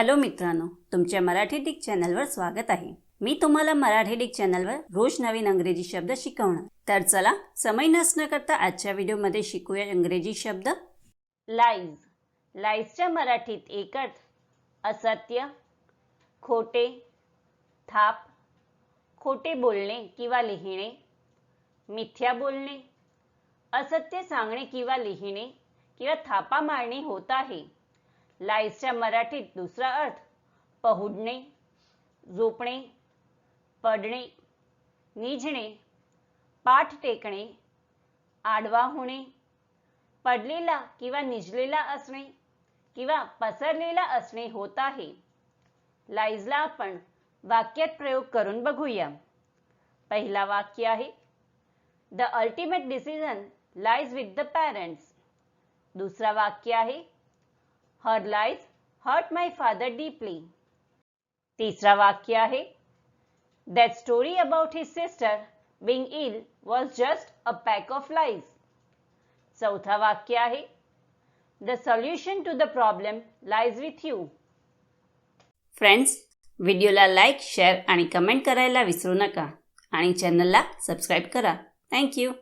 Hello मित्रांनो तुमच्या Marathi Dick चॅनलवर स्वागत आहे. मी तुम्हाला मराठी डिक चॅनलवर रोज नवीन अंग्रेजी शब्द शिकवणार. तर चला समय नसणं करता आजच्या व्हिडिओमध्ये शिकूया इंग्रजी शब्द. लाईज लाईजच्या मराठीत एकच असत्य खोटे थाप खोटे बोलणे किंवा लिहिणे मिथ्या बोलणे असत्य सांगणे किंवा लिहिणे किंवा थापा मारणे होत आहे. लाईसच्या मराठीत दुसरा अर्थ पहुडणे झोपणे पडणे निजणे पाठ टेकणे आडवा होणे पडलेला किंवा निजलेला असणे किंवा पसरलेला असणे होत आहे. लाईजला आपण वाक्यात प्रयोग करून बघूया. पहिला वाक्य आहे the ultimate decision lies with the parents. दुसरा वाक्य आहे her life hurt my father deeply तिसरा वाक्य आहे. That story about his sister being ill was just a pack of lies चौथा वाक्य आहे. The solution to the problem lies with you friends व्हिडिओला लाईक शेअर आणि कमेंट करायला विसरू नका. आणि चॅनलला सबस्क्राईब करा. थँक्यू